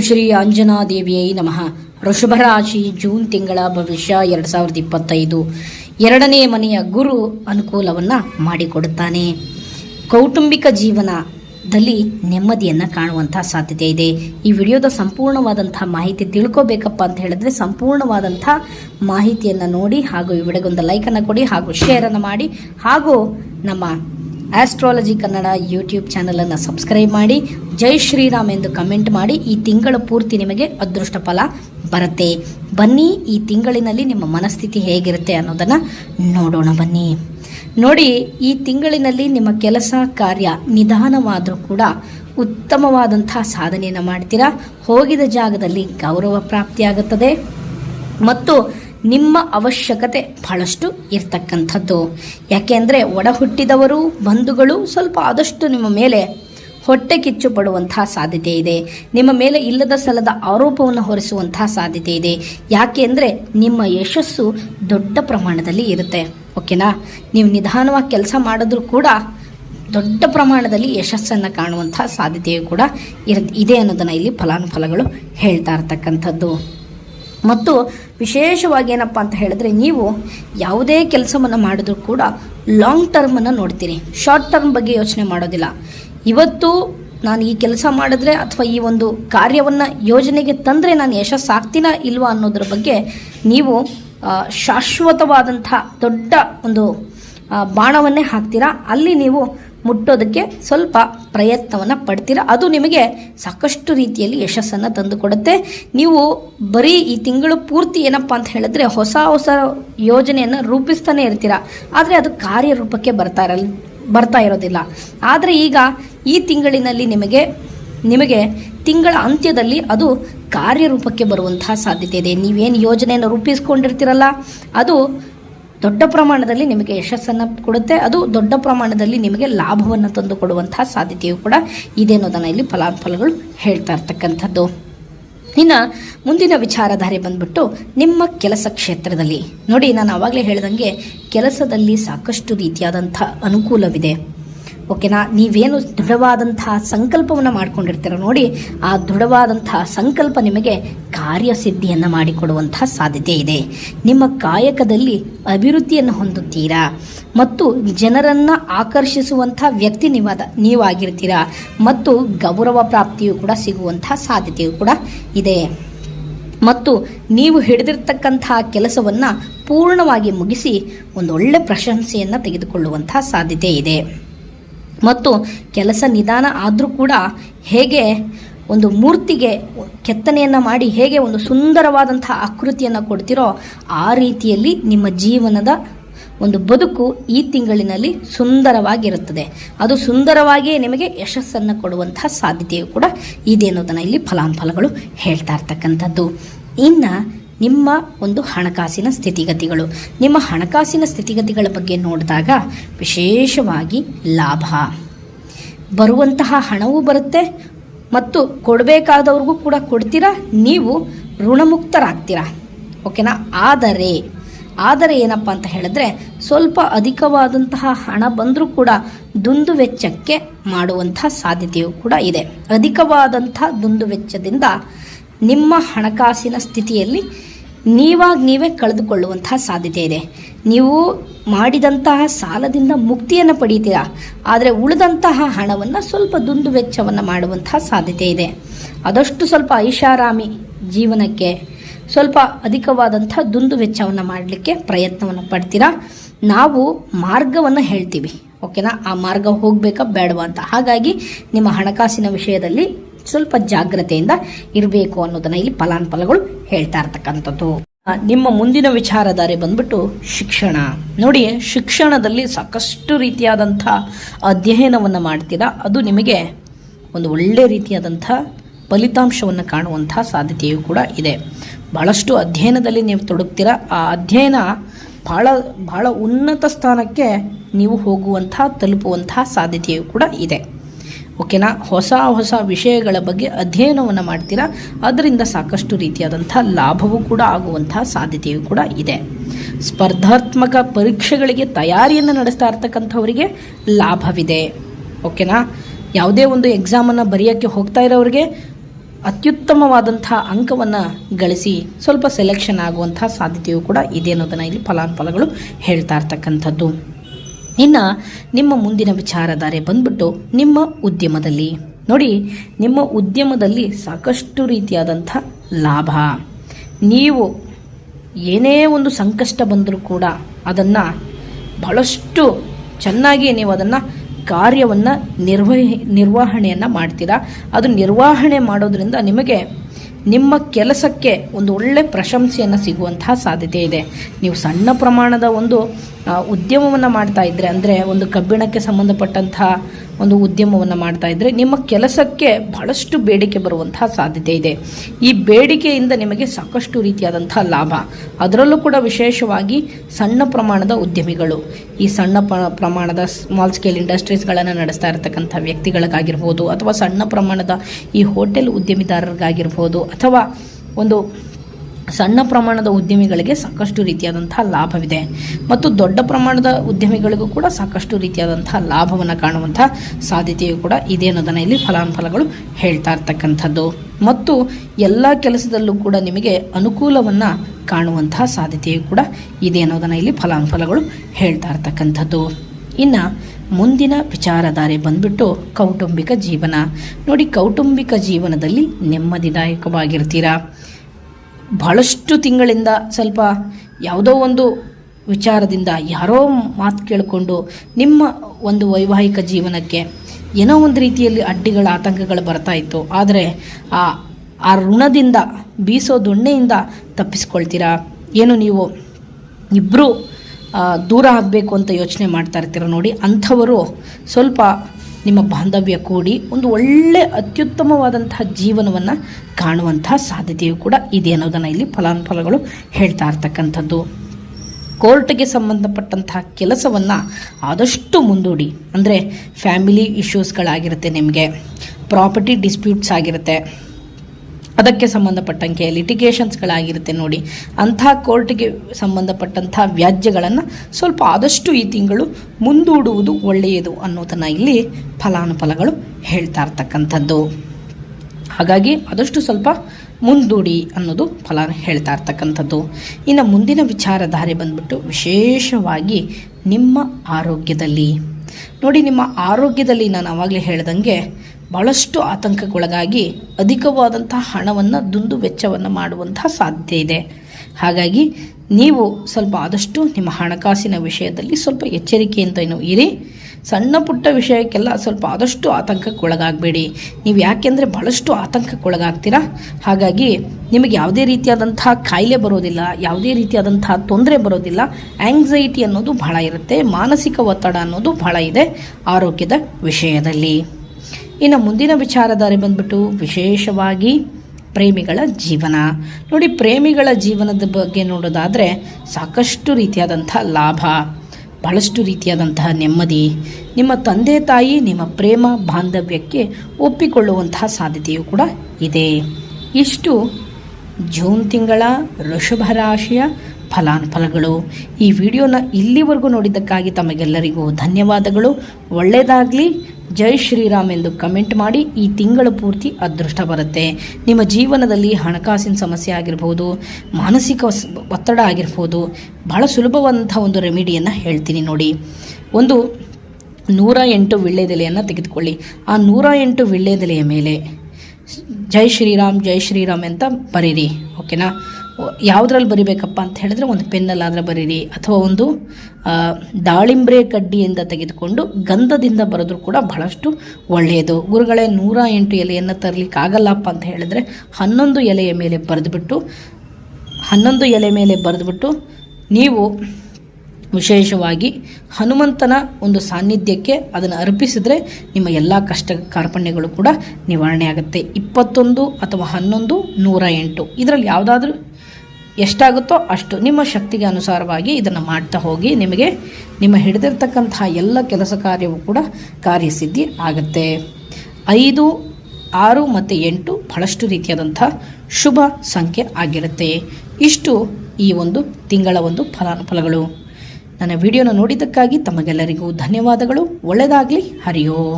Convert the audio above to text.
ಶ್ರೀ ಆಂಜನಾ ದೇವಿಯೈ ನಮಃ. ರಾಶಿ ಜೂನ್ ತಿಂಗಳ ಭವಿಷ್ಯ ಎರಡು ಸಾವಿರದ ಇಪ್ಪತ್ತೈದು. ಎರಡನೇ ಮನೆಯ ಗುರು ಅನುಕೂಲವನ್ನು ಮಾಡಿಕೊಡುತ್ತಾನೆ. ಕೌಟುಂಬಿಕ ಜೀವನದಲ್ಲಿ ನೆಮ್ಮದಿಯನ್ನು ಕಾಣುವಂಥ ಸಾಧ್ಯತೆ ಇದೆ. ಈ ವಿಡಿಯೋದ ಸಂಪೂರ್ಣವಾದಂಥ ಮಾಹಿತಿ ತಿಳ್ಕೊಬೇಕಪ್ಪ ಅಂತ ಹೇಳಿದ್ರೆ ಸಂಪೂರ್ಣವಾದಂಥ ಮಾಹಿತಿಯನ್ನು ನೋಡಿ ಹಾಗೂ ಈ ವಿಡಿಯೋಗೊಂದು ಲೈಕನ್ನು ಕೊಡಿ ಹಾಗೂ ಶೇರನ್ನು ಮಾಡಿ ಹಾಗೂ ನಮ್ಮ ಆಸ್ಟ್ರಾಲಜಿ ಕನ್ನಡ ಯೂಟ್ಯೂಬ್ ಚಾನಲನ್ನು ಸಬ್ಸ್ಕ್ರೈಬ್ ಮಾಡಿ, ಜೈ ಶ್ರೀರಾಮ್ ಎಂದು ಕಮೆಂಟ್ ಮಾಡಿ, ಈ ತಿಂಗಳ ಪೂರ್ತಿ ನಿಮಗೆ ಅದೃಷ್ಟ ಫಲ ಬರುತ್ತೆ. ಬನ್ನಿ, ಈ ತಿಂಗಳಿನಲ್ಲಿ ನಿಮ್ಮ ಮನಸ್ಥಿತಿ ಹೇಗಿರುತ್ತೆ ಅನ್ನೋದನ್ನು ನೋಡೋಣ ಬನ್ನಿ. ನೋಡಿ, ಈ ತಿಂಗಳಿನಲ್ಲಿ ನಿಮ್ಮ ಕೆಲಸ, ಕಾರ್ಯ ನಿಧಾನವಾದರೂ ಕೂಡ ಉತ್ತಮವಾದಂಥ ಸಾಧನೆಯನ್ನು ಮಾಡ್ತೀರಾ? ಹೋಗಿದ ಜಾಗದಲ್ಲಿ ಗೌರವ ಪ್ರಾಪ್ತಿಯಾಗುತ್ತದೆ. ಮತ್ತು ನಿಮ್ಮ ಅವಶ್ಯಕತೆ ಬಹಳಷ್ಟು ಇರ್ತಕ್ಕಂಥದ್ದು. ಯಾಕೆಂದರೆ ಒಡ ಹುಟ್ಟಿದವರು ಬಂಧುಗಳು ಸ್ವಲ್ಪ ಆದಷ್ಟು ನಿಮ್ಮ ಮೇಲೆ ಹೊಟ್ಟೆ ಕಿಚ್ಚು ಪಡುವಂತಹ ಸಾಧ್ಯತೆ ಇದೆ. ನಿಮ್ಮ ಮೇಲೆ ಇಲ್ಲದ ಸಲದ ಆರೋಪವನ್ನು ಹೊರಿಸುವಂತಹ ಸಾಧ್ಯತೆ ಇದೆ. ಯಾಕೆ ಅಂದರೆ ನಿಮ್ಮ ಯಶಸ್ಸು ದೊಡ್ಡ ಪ್ರಮಾಣದಲ್ಲಿ ಇರುತ್ತೆ. ಓಕೆನಾ? ನೀವು ನಿಧಾನವಾಗಿ ಕೆಲಸ ಮಾಡಿದ್ರೂ ಕೂಡ ದೊಡ್ಡ ಪ್ರಮಾಣದಲ್ಲಿ ಯಶಸ್ಸನ್ನು ಕಾಣುವಂಥ ಸಾಧ್ಯತೆಯು ಕೂಡ ಇರ, ಇದೆ ಅನ್ನೋದನ್ನು ಇಲ್ಲಿ ಫಲಾನುಫಲಗಳು ಹೇಳ್ತಾ ಇರ್ತಕ್ಕಂಥದ್ದು. ಮತ್ತು ವಿಶೇಷವಾಗಿ ಏನಪ್ಪ ಅಂತ ಹೇಳಿದ್ರೆ ನೀವು ಯಾವುದೇ ಕೆಲಸವನ್ನು ಮಾಡಿದ್ರೂ ಕೂಡ ಲಾಂಗ್ ಟರ್ಮನ್ನು ನೋಡ್ತೀರಿ. ಶಾರ್ಟ್ ಟರ್ಮ್ ಬಗ್ಗೆ ಯೋಚನೆ ಮಾಡೋದಿಲ್ಲ. ಇವತ್ತು ನಾನು ಈ ಕೆಲಸ ಮಾಡಿದ್ರೆ ಅಥವಾ ಈ ಒಂದು ಕಾರ್ಯವನ್ನು ಯೋಜನೆಗೆ ತಂದರೆ ನಾನು ಯಶಸ್ಸಾಗ್ತೀನಾ ಇಲ್ವಾ ಅನ್ನೋದ್ರ ಬಗ್ಗೆ ನೀವು ಶಾಶ್ವತವಾದಂಥ ದೊಡ್ಡ ಒಂದು ಬಾಣವನ್ನೇ ಹಾಕ್ತೀರಾ. ಅಲ್ಲಿ ನೀವು ಮುಟ್ಟೋದಕ್ಕೆ ಸ್ವಲ್ಪ ಪ್ರಯತ್ನವನ್ನು ಪಡ್ತೀರಾ? ಅದು ನಿಮಗೆ ಸಾಕಷ್ಟು ರೀತಿಯಲ್ಲಿ ಯಶಸ್ಸನ್ನು ತಂದುಕೊಡುತ್ತೆ. ನೀವು ಬರೀ ಈ ತಿಂಗಳು ಪೂರ್ತಿ ಏನಪ್ಪ ಅಂತ ಹೇಳಿದ್ರೆ ಹೊಸ ಹೊಸ ಯೋಜನೆಯನ್ನು ರೂಪಿಸ್ತಾನೆ ಇರ್ತೀರಾ? ಆದರೆ ಅದು ಕಾರ್ಯರೂಪಕ್ಕೆ ಬರ್ತಾ ಇರಲ್ಲ ಬರ್ತಾ ಇರೋದಿಲ್ಲ. ಆದರೆ ಈಗ ಈ ತಿಂಗಳಿನಲ್ಲಿ ನಿಮಗೆ ನಿಮಗೆ ತಿಂಗಳ ಅಂತ್ಯದಲ್ಲಿ ಅದು ಕಾರ್ಯರೂಪಕ್ಕೆ ಬರುವಂತಹ ಸಾಧ್ಯತೆ ಇದೆ. ನೀವೇನು ಯೋಜನೆಯನ್ನು ರೂಪಿಸ್ಕೊಂಡಿರ್ತೀರಲ್ಲ, ಅದು ದೊಡ್ಡ ಪ್ರಮಾಣದಲ್ಲಿ ನಿಮಗೆ ಯಶಸ್ಸನ್ನು ಕೊಡುತ್ತೆ. ಅದು ದೊಡ್ಡ ಪ್ರಮಾಣದಲ್ಲಿ ನಿಮಗೆ ಲಾಭವನ್ನು ತಂದು ಕೊಡುವಂತಹ ಸಾಧ್ಯತೆಯು ಕೂಡ ಇದೆ ಅನ್ನೋದನ್ನು ಇಲ್ಲಿ ಫಲಾನುಫಲಗಳು ಹೇಳ್ತಾ ಇರ್ತಕ್ಕಂಥದ್ದು. ಇನ್ನು ಮುಂದಿನ ವಿಚಾರಧಾರೆ ಬಂದ್ಬಿಟ್ಟು ನಿಮ್ಮ ಕೆಲಸ ಕ್ಷೇತ್ರದಲ್ಲಿ. ನೋಡಿ, ನಾನು ಆವಾಗಲೇ ಹೇಳ್ದಂಗೆ ಕೆಲಸದಲ್ಲಿ ಸಾಕಷ್ಟು ರೀತಿಯಾದಂಥ ಅನುಕೂಲವಿದೆ. ಓಕೆನಾ ನೀವೇನು ದೃಢವಾದಂತಹ ಸಂಕಲ್ಪವನ್ನು ಮಾಡಿಕೊಂಡಿರ್ತೀರ ನೋಡಿ, ಆ ದೃಢವಾದಂತಹ ಸಂಕಲ್ಪ ನಿಮಗೆ ಕಾರ್ಯಸಿದ್ಧಿಯನ್ನು ಮಾಡಿಕೊಡುವಂತಹ ಸಾಧ್ಯತೆ ಇದೆ. ನಿಮ್ಮ ಕಾಯಕದಲ್ಲಿ ಅಭಿವೃದ್ಧಿಯನ್ನು ಹೊಂದುತ್ತೀರಾ? ಮತ್ತು ಜನರನ್ನು ಆಕರ್ಷಿಸುವಂಥ ವ್ಯಕ್ತಿ ನೀವಾದ, ನೀವಾಗಿರ್ತೀರಾ? ಮತ್ತು ಗೌರವ ಪ್ರಾಪ್ತಿಯು ಕೂಡ ಸಿಗುವಂತಹ ಸಾಧ್ಯತೆಯು ಕೂಡ ಇದೆ. ಮತ್ತು ನೀವು ಹಿಡಿದಿರ್ತಕ್ಕಂತಹ ಕೆಲಸವನ್ನು ಪೂರ್ಣವಾಗಿ ಮುಗಿಸಿ ಒಂದೊಳ್ಳೆ ಪ್ರಶಂಸೆಯನ್ನು ತೆಗೆದುಕೊಳ್ಳುವಂತಹ ಸಾಧ್ಯತೆ ಇದೆ. ಮತ್ತು ಕೆಲಸ ನಿಧಾನ ಆದರೂ ಕೂಡ ಹೇಗೆ ಒಂದು ಮೂರ್ತಿಗೆ ಕೆತ್ತನೆಯನ್ನು ಮಾಡಿ ಹೇಗೆ ಒಂದು ಸುಂದರವಾದಂಥ ಆಕೃತಿಯನ್ನು ಕೊಡ್ತಿರೋ ಆ ರೀತಿಯಲ್ಲಿ ನಿಮ್ಮ ಜೀವನದ ಒಂದು ಬದುಕು ಈ ತಿಂಗಳಿನಲ್ಲಿ ಸುಂದರವಾಗಿರುತ್ತದೆ. ಅದು ಸುಂದರವಾಗಿಯೇ ನಿಮಗೆ ಯಶಸ್ಸನ್ನು ಕೊಡುವಂತಹ ಸಾಧ್ಯತೆಯು ಕೂಡ ಇದೆ ಅನ್ನೋದನ್ನು ಇಲ್ಲಿ ಫಲಾನುಫಲಗಳು ಹೇಳ್ತಾ ಇರ್ತಕ್ಕಂಥದ್ದು. ಇನ್ನು ನಿಮ್ಮ ಒಂದು ಹಣಕಾಸಿನ ಸ್ಥಿತಿಗತಿಗಳು. ನಿಮ್ಮ ಹಣಕಾಸಿನ ಸ್ಥಿತಿಗತಿಗಳ ಬಗ್ಗೆ ನೋಡಿದಾಗ ವಿಶೇಷವಾಗಿ ಲಾಭ. ಬರುವಂತಹ ಹಣವೂ ಬರುತ್ತೆ ಮತ್ತು ಕೊಡಬೇಕಾದವ್ರಿಗೂ ಕೂಡ ಕೊಡ್ತೀರಾ? ನೀವು ಋಣಮುಕ್ತರಾಗ್ತೀರಾ? ಓಕೆನಾ? ಆದರೆ ಆದರೆ ಏನಪ್ಪ ಅಂತ ಹೇಳಿದ್ರೆ ಸ್ವಲ್ಪ ಅಧಿಕವಾದಂತಹ ಹಣ ಬಂದರೂ ಕೂಡ ದುಂದು ವೆಚ್ಚಕ್ಕೆ ಮಾಡುವಂತಹ ಸಾಧ್ಯತೆಯೂ ಕೂಡ ಇದೆ. ಅಧಿಕವಾದಂಥ ದುಂದು ವೆಚ್ಚದಿಂದ ನಿಮ್ಮ ಹಣಕಾಸಿನ ಸ್ಥಿತಿಯಲ್ಲಿ ನೀವಾಗ ನೀವೇ ಕಳೆದುಕೊಳ್ಳುವಂತಹ ಸಾಧ್ಯತೆ ಇದೆ. ನೀವು ಮಾಡಿದಂತಹ ಸಾಲದಿಂದ ಮುಕ್ತಿಯನ್ನು ಪಡೀತೀರಾ? ಆದರೆ ಉಳಿದಂತಹ ಹಣವನ್ನು ಸ್ವಲ್ಪ ದುಂದು ವೆಚ್ಚವನ್ನು ಮಾಡುವಂತಹ ಸಾಧ್ಯತೆ ಇದೆ. ಆದಷ್ಟು ಸ್ವಲ್ಪ ಐಷಾರಾಮಿ ಜೀವನಕ್ಕೆ ಸ್ವಲ್ಪ ಅಧಿಕವಾದಂಥ ದುಂದು ವೆಚ್ಚವನ್ನು ಮಾಡಲಿಕ್ಕೆ ಪ್ರಯತ್ನವನ್ನು ಪಡ್ತೀರಾ? ನಾವು ಮಾರ್ಗವನ್ನು ಹೇಳ್ತೀವಿ. ಓಕೆನಾ? ಆ ಮಾರ್ಗ ಹೋಗಬೇಕಾ ಬೇಡವಾ ಅಂತ. ಹಾಗಾಗಿ ನಿಮ್ಮ ಹಣಕಾಸಿನ ವಿಷಯದಲ್ಲಿ ಸ್ವಲ್ಪ ಜಾಗ್ರತೆಯಿಂದ ಇರಬೇಕು ಅನ್ನೋದನ್ನ ಇಲ್ಲಿ ಫಲಾನುಫಲಗಳು ಹೇಳ್ತಾ ಇರ್ತಕ್ಕಂಥದ್ದು. ನಿಮ್ಮ ಮುಂದಿನ ವಿಚಾರಧಾರೆ ಬಂದ್ಬಿಟ್ಟು ಶಿಕ್ಷಣ. ನೋಡಿ, ಶಿಕ್ಷಣದಲ್ಲಿ ಸಾಕಷ್ಟು ರೀತಿಯಾದಂಥ ಅಧ್ಯಯನವನ್ನು ಮಾಡ್ತೀರಾ? ಅದು ನಿಮಗೆ ಒಂದು ಒಳ್ಳೆ ರೀತಿಯಾದಂಥ ಫಲಿತಾಂಶವನ್ನು ಕಾಣುವಂಥ ಸಾಧ್ಯತೆಯೂ ಕೂಡ ಇದೆ. ಭಾಳಷ್ಟು ಅಧ್ಯಯನದಲ್ಲಿ ನೀವು ತೊಡಗ್ತೀರಾ? ಆ ಅಧ್ಯಯನ ಭಾಳ ಭಾಳ ಉನ್ನತ ಸ್ಥಾನಕ್ಕೆ ನೀವು ಹೋಗುವಂಥ ತಲುಪುವಂಥ ಸಾಧ್ಯತೆಯೂ ಕೂಡ ಇದೆ. ಓಕೆನಾ? ಹೊಸ ಹೊಸ ವಿಷಯಗಳ ಬಗ್ಗೆ ಅಧ್ಯಯನವನ್ನು ಮಾಡ್ತೀರಾ? ಅದರಿಂದ ಸಾಕಷ್ಟು ರೀತಿಯಾದಂಥ ಲಾಭವೂ ಕೂಡ ಆಗುವಂತಹ ಸಾಧ್ಯತೆಯೂ ಕೂಡ ಇದೆ. ಸ್ಪರ್ಧಾತ್ಮಕ ಪರೀಕ್ಷೆಗಳಿಗೆ ತಯಾರಿಯನ್ನು ನಡೆಸ್ತಾ ಇರ್ತಕ್ಕಂಥವರಿಗೆ ಲಾಭವಿದೆ. ಓಕೆನಾ? ಯಾವುದೇ ಒಂದು ಎಕ್ಸಾಮನ್ನು ಬರೆಯೋಕ್ಕೆ ಹೋಗ್ತಾ ಇರೋರಿಗೆ ಅತ್ಯುತ್ತಮವಾದಂಥ ಅಂಕವನ್ನು ಗಳಿಸಿ ಸ್ವಲ್ಪ ಸೆಲೆಕ್ಷನ್ ಆಗುವಂಥ ಸಾಧ್ಯತೆಯೂ ಕೂಡ ಇದೆ ಅನ್ನೋದನ್ನು ಇಲ್ಲಿ ಫಲಾನುಫಲಗಳು ಹೇಳ್ತಾ ಇರ್ತಕ್ಕಂಥದ್ದು. ಇನ್ನು ನಿಮ್ಮ ಮುಂದಿನ ವಿಚಾರಧಾರೆ ಬಂದ್ಬಿಟ್ಟು ನಿಮ್ಮ ಉದ್ಯಮದಲ್ಲಿ. ನೋಡಿ, ನಿಮ್ಮ ಉದ್ಯಮದಲ್ಲಿ ಸಾಕಷ್ಟು ರೀತಿಯಾದಂಥ ಲಾಭ. ನೀವು ಏನೇ ಒಂದು ಸಂಕಷ್ಟ ಬಂದರೂ ಕೂಡ ಅದನ್ನು ಬಹಳಷ್ಟು ಚೆನ್ನಾಗಿ ನೀವು ಅದನ್ನು ಕಾರ್ಯವನ್ನು ನಿರ್ವಹಿ ನಿರ್ವಹಣೆಯನ್ನು ಮಾಡ್ತೀರಾ? ಅದು ನಿರ್ವಹಣೆ ಮಾಡೋದ್ರಿಂದ ನಿಮಗೆ ನಿಮ್ಮ ಕೆಲಸಕ್ಕೆ ಒಂದು ಒಳ್ಳೆ ಪ್ರಶಂಸೆಯನ್ನು ಸಿಗುವಂತಹ ಸಾಧ್ಯತೆ ಇದೆ. ನೀವು ಸಣ್ಣ ಪ್ರಮಾಣದ ಒಂದು ಉದ್ಯಮವನ್ನು ಮಾಡ್ತಾ ಇದ್ದರೆ ಅಂದರೆ ಒಂದು ಕಬ್ಬಿಣಕ್ಕೆ ಸಂಬಂಧಪಟ್ಟಂತಹ ಒಂದು ಉದ್ಯಮವನ್ನು ಮಾಡ್ತಾ ಇದ್ದರೆ ನಿಮ್ಮ ಕೆಲಸಕ್ಕೆ ಬಹಳಷ್ಟು ಬೇಡಿಕೆ ಬರುವಂತಹ ಸಾಧ್ಯತೆ ಇದೆ. ಈ ಬೇಡಿಕೆಯಿಂದ ನಿಮಗೆ ಸಾಕಷ್ಟು ರೀತಿಯಾದಂತಹ ಲಾಭ. ಅದರಲ್ಲೂ ಕೂಡ ವಿಶೇಷವಾಗಿ ಸಣ್ಣ ಪ್ರಮಾಣದ ಉದ್ಯಮಿಗಳು. ಈ ಸಣ್ಣ ಪ್ರಮಾಣದ ಸ್ಮಾಲ್ ಸ್ಕೇಲ್ ಇಂಡಸ್ಟ್ರೀಸ್ಗಳನ್ನು ನಡೆಸ್ತಾ ಇರತಕ್ಕಂಥ ವ್ಯಕ್ತಿಗಳಿಗಾಗಿರ್ಬೋದು ಅಥವಾ ಸಣ್ಣ ಪ್ರಮಾಣದ ಈ ಹೋಟೆಲ್ ಉದ್ಯಮಿದಾರರಿಗಾಗಿರ್ಬೋದು ಅಥವಾ ಒಂದು ಸಣ್ಣ ಪ್ರಮಾಣದ ಉದ್ಯಮಿಗಳಿಗೆ ಸಾಕಷ್ಟು ರೀತಿಯಾದಂತಹ ಲಾಭವಿದೆ. ಮತ್ತು ದೊಡ್ಡ ಪ್ರಮಾಣದ ಉದ್ಯಮಿಗಳಿಗೂ ಕೂಡ ಸಾಕಷ್ಟು ರೀತಿಯಾದಂತಹ ಲಾಭವನ್ನು ಕಾಣುವಂಥ ಸಾಧ್ಯತೆಯು ಕೂಡ ಇದೆ ಅನ್ನೋದನ್ನು ಇಲ್ಲಿ ಫಲಾನುಫಲಗಳು ಹೇಳ್ತಾ ಇರ್ತಕ್ಕಂಥದ್ದು. ಮತ್ತು ಎಲ್ಲ ಕೆಲಸದಲ್ಲೂ ಕೂಡ ನಿಮಗೆ ಅನುಕೂಲವನ್ನು ಕಾಣುವಂತಹ ಸಾಧ್ಯತೆಯು ಕೂಡ ಇದೆ ಅನ್ನೋದನ್ನು ಇಲ್ಲಿ ಫಲಾನುಫಲಗಳು ಹೇಳ್ತಾ ಇರ್ತಕ್ಕಂಥದ್ದು. ಇನ್ನು ಮುಂದಿನ ವಿಚಾರಧಾರೆ ಬಂದ್ಬಿಟ್ಟು ಕೌಟುಂಬಿಕ ಜೀವನ. ನೋಡಿ ಕೌಟುಂಬಿಕ ಜೀವನದಲ್ಲಿ ನೆಮ್ಮದಿದಾಯಕವಾಗಿರ್ತೀರಾ? ಬಹಳಷ್ಟು ತಿಂಗಳಿಂದ ಸ್ವಲ್ಪ ಯಾವುದೋ ಒಂದು ವಿಚಾರದಿಂದ ಯಾರೋ ಮಾತು ಕೇಳಿಕೊಂಡು ನಿಮ್ಮ ಒಂದು ವೈವಾಹಿಕ ಜೀವನಕ್ಕೆ ಏನೋ ಒಂದು ರೀತಿಯಲ್ಲಿ ಅಡ್ಡಿಗಳ, ಆತಂಕಗಳು ಬರ್ತಾ ಇತ್ತು. ಆದರೆ ಆ ಆ ಋಣದಿಂದ, ಬೀಸೋ ದೊಣ್ಣೆಯಿಂದ ತಪ್ಪಿಸ್ಕೊಳ್ತೀರಾ? ಏನು ನೀವು ಇಬ್ಬರು ದೂರ ಆಗಬೇಕು ಅಂತ ಯೋಚನೆ ಮಾಡ್ತಾ ಇರ್ತೀರ ನೋಡಿ, ಅಂಥವರು ಸ್ವಲ್ಪ ನಿಮ್ಮ ಬಾಂಧವ್ಯ ಕೂಡಿ ಒಂದು ಒಳ್ಳೆ ಅತ್ಯುತ್ತಮವಾದಂತಹ ಜೀವನವನ್ನು ಕಾಣುವಂತಹ ಸಾಧ್ಯತೆಯು ಕೂಡ ಇದೆ ಅನ್ನೋದನ್ನು ಇಲ್ಲಿ ಫಲಾನುಫಲಗಳು ಹೇಳ್ತಾ ಇರ್ತಕ್ಕಂಥದ್ದು. ಕೋರ್ಟ್ಗೆ ಸಂಬಂಧಪಟ್ಟಂತಹ ಕೆಲಸವನ್ನು ಆದಷ್ಟು ಮುಂದೂಡಿ. ಅಂದರೆ ಫ್ಯಾಮಿಲಿ ಇಶ್ಯೂಸ್ಗಳಾಗಿರುತ್ತೆ ನಿಮಗೆ. ಪ್ರಾಪರ್ಟಿ ಡಿಸ್ಪ್ಯೂಟ್ಸ್ ಆಗಿರುತ್ತೆ. ಅದಕ್ಕೆ ಸಂಬಂಧಪಟ್ಟಂಗೆ ಲಿಟಿಗೇಷನ್ಸ್ಗಳಾಗಿರುತ್ತೆ ನೋಡಿ. ಅಂಥ ಕೋರ್ಟ್ಗೆ ಸಂಬಂಧಪಟ್ಟಂಥ ವ್ಯಾಜ್ಯಗಳನ್ನು ಸ್ವಲ್ಪ ಆದಷ್ಟು ಈ ತಿಂಗಳು ಮುಂದೂಡುವುದು ಒಳ್ಳೆಯದು ಅನ್ನೋದನ್ನು ಇಲ್ಲಿ ಫಲಾನುಫಲಗಳು ಹೇಳ್ತಾ ಇರ್ತಕ್ಕಂಥದ್ದು. ಹಾಗಾಗಿ ಆದಷ್ಟು ಸ್ವಲ್ಪ ಮುಂದೂಡಿ ಅನ್ನೋದು ಫಲ ಹೇಳ್ತಾ ಇರ್ತಕ್ಕಂಥದ್ದು. ಇನ್ನು ಮುಂದಿನ ವಿಚಾರಧಾರೆ ಬಂದ್ಬಿಟ್ಟು ವಿಶೇಷವಾಗಿ ನಿಮ್ಮ ಆರೋಗ್ಯದಲ್ಲಿ. ನೋಡಿ ನಿಮ್ಮ ಆರೋಗ್ಯದಲ್ಲಿ ನಾನು ಆವಾಗಲೇ ಹೇಳ್ದಂಗೆ ಭಾಳಷ್ಟು ಆತಂಕಕ್ಕೊಳಗಾಗಿ ಅಧಿಕವಾದಂಥ ಹಣವನ್ನು ದುಂದು ವೆಚ್ಚವನ್ನು ಮಾಡುವಂತಹ ಸಾಧ್ಯತೆ ಇದೆ. ಹಾಗಾಗಿ ನೀವು ಸ್ವಲ್ಪ ಆದಷ್ಟು ನಿಮ್ಮ ಹಣಕಾಸಿನ ವಿಷಯದಲ್ಲಿ ಸ್ವಲ್ಪ ಎಚ್ಚರಿಕೆಯಿಂದ ಏನು ಇರಿ. ಸಣ್ಣ ಪುಟ್ಟ ವಿಷಯಕ್ಕೆಲ್ಲ ಸ್ವಲ್ಪ ಆದಷ್ಟು ಆತಂಕಕ್ಕೊಳಗಾಗಬೇಡಿ. ನೀವು ಯಾಕೆಂದರೆ ಭಾಳಷ್ಟು ಆತಂಕಕ್ಕೊಳಗಾಗ್ತೀರಾ? ಹಾಗಾಗಿ ನಿಮಗೆ ಯಾವುದೇ ರೀತಿಯಾದಂತಹ ಕಾಯಿಲೆ ಬರೋದಿಲ್ಲ, ಯಾವುದೇ ರೀತಿಯಾದಂತಹ ತೊಂದರೆ ಬರೋದಿಲ್ಲ ಆಂಗ್ಸೈಟಿ ಅನ್ನೋದು ಬಹಳ ಇರುತ್ತೆ, ಮಾನಸಿಕ ಒತ್ತಡ ಅನ್ನೋದು ಬಹಳ ಇದೆ ಆರೋಗ್ಯದ ವಿಷಯದಲ್ಲಿ. ಇನ್ನು ಮುಂದಿನ ವಿಚಾರಧಾರೆ ಬಂದ್ಬಿಟ್ಟು ವಿಶೇಷವಾಗಿ ಪ್ರೇಮಿಗಳ ಜೀವನ. ನೋಡಿ, ಪ್ರೇಮಿಗಳ ಜೀವನದ ಬಗ್ಗೆ ನೋಡೋದಾದರೆ ಸಾಕಷ್ಟು ರೀತಿಯಾದಂಥ ಲಾಭ, ಬಹಳಷ್ಟು ರೀತಿಯಾದಂತಹ ನೆಮ್ಮದಿ, ನಿಮ್ಮ ತಂದೆ ತಾಯಿ, ನಿಮ್ಮ ಪ್ರೇಮ ಬಾಂಧವ್ಯಕ್ಕೆ ಒಪ್ಪಿಕೊಳ್ಳುವಂತಹ ಸಾಧ್ಯತೆಯು ಕೂಡ ಇದೆ. ಇಷ್ಟು ಜೂನ್ ತಿಂಗಳ ವೃಷಭ ರಾಶಿಯ ಫಲಾನುಫಲಗಳು ಈ ವಿಡಿಯೋನ ಇಲ್ಲಿವರೆಗೂ ನೋಡಿದ್ದಕ್ಕಾಗಿ ತಮಗೆಲ್ಲರಿಗೂ ಧನ್ಯವಾದಗಳು. ಒಳ್ಳೆಯದಾಗಲಿ, ಜೈ ಶ್ರೀರಾಮ್ ಎಂದು ಕಮೆಂಟ್ ಮಾಡಿ ಈ ತಿಂಗಳು ಪೂರ್ತಿ ಅದೃಷ್ಟ ಬರುತ್ತೆ. ನಿಮ್ಮ ಜೀವನದಲ್ಲಿ ಹಣಕಾಸಿನ ಸಮಸ್ಯೆ ಆಗಿರ್ಬೋದು, ಮಾನಸಿಕ ಒತ್ತಡ ಆಗಿರ್ಬೋದು, ಬಹಳ ಸುಲಭವಾದಂಥ ಒಂದು ರೆಮಿಡಿಯನ್ನು ಹೇಳ್ತೀನಿ ನೋಡಿ. ಒಂದು ನೂರ ಎಂಟು ವಿಳ್ಳೆದೆಲೆಯನ್ನು ತೆಗೆದುಕೊಳ್ಳಿ. ಆ ನೂರ ಎಂಟು ವಿಳ್ಳೆದೆಲೆಯ ಮೇಲೆ ಜೈ ಶ್ರೀರಾಮ್ ಜೈ ಶ್ರೀರಾಮ್ ಅಂತ ಬರೀರಿ, ಓಕೆನಾ? ಯಾವುದ್ರಲ್ಲಿ ಬರಿಬೇಕಪ್ಪ ಅಂತ ಹೇಳಿದ್ರೆ ಒಂದು ಪೆನ್ನಲ್ಲಾದರೆ ಬರೀರಿ ಅಥವಾ ಒಂದು ದಾಳಿಂಬ್ರೆ ಕಡ್ಡಿಯಿಂದ ತೆಗೆದುಕೊಂಡು ಗಂಧದಿಂದ ಬರೆದ್ರೂ ಕೂಡ ಬಹಳಷ್ಟು ಒಳ್ಳೆಯದು. ಗುರುಗಳೇ, ನೂರ ಎಂಟು ಎಲೆಯನ್ನು ತರಲಿಕ್ಕೆ ಆಗಲ್ಲಪ್ಪ ಅಂತ ಹೇಳಿದ್ರೆ ಹನ್ನೊಂದು ಎಲೆಯ ಮೇಲೆ ಬರೆದುಬಿಟ್ಟು, ಹನ್ನೊಂದು ಎಲೆ ಮೇಲೆ ಬರೆದುಬಿಟ್ಟು ನೀವು ವಿಶೇಷವಾಗಿ ಹನುಮಂತನ ಒಂದು ಸಾನ್ನಿಧ್ಯಕ್ಕೆ ಅದನ್ನು ಅರ್ಪಿಸಿದ್ರೆ ನಿಮ್ಮ ಎಲ್ಲ ಕಷ್ಟ ಕಾರ್ಪಣ್ಯಗಳು ಕೂಡ ನಿವಾರಣೆ ಆಗುತ್ತೆ. ಇಪ್ಪತ್ತೊಂದು ಅಥವಾ ಹನ್ನೊಂದು, ನೂರ ಎಂಟು. ಇದರಲ್ಲಿ ಯಾವುದಾದ್ರೂ ಎಷ್ಟಾಗುತ್ತೋ ಅಷ್ಟು ನಿಮ್ಮ ಶಕ್ತಿಗೆ ಅನುಸಾರವಾಗಿ ಇದನ್ನು ಮಾಡ್ತಾ ಹೋಗಿ ನಿಮಗೆ ನಿಮ್ಮ ಹಿಡಿದಿರ್ತಕ್ಕಂತಹ ಎಲ್ಲ ಕೆಲಸ ಕಾರ್ಯವೂ ಕೂಡ ಕಾರ್ಯಸಿದ್ಧಿ ಆಗುತ್ತೆ. ಐದು, ಆರು ಮತ್ತು ಎಂಟು ಬಹಳಷ್ಟು ರೀತಿಯಾದಂಥ ಶುಭ ಸಂಖ್ಯೆ ಆಗಿರುತ್ತೆ. ಇಷ್ಟು ಈ ಒಂದು ತಿಂಗಳ ಒಂದು ಫಲಾನುಫಲಗಳು. ನನ್ನ ವಿಡಿಯೋನ ನೋಡಿದ್ದಕ್ಕಾಗಿ ತಮಗೆಲ್ಲರಿಗೂ ಧನ್ಯವಾದಗಳು. ಒಳ್ಳೆಯದಾಗಲಿ ಹರಿಯೋ.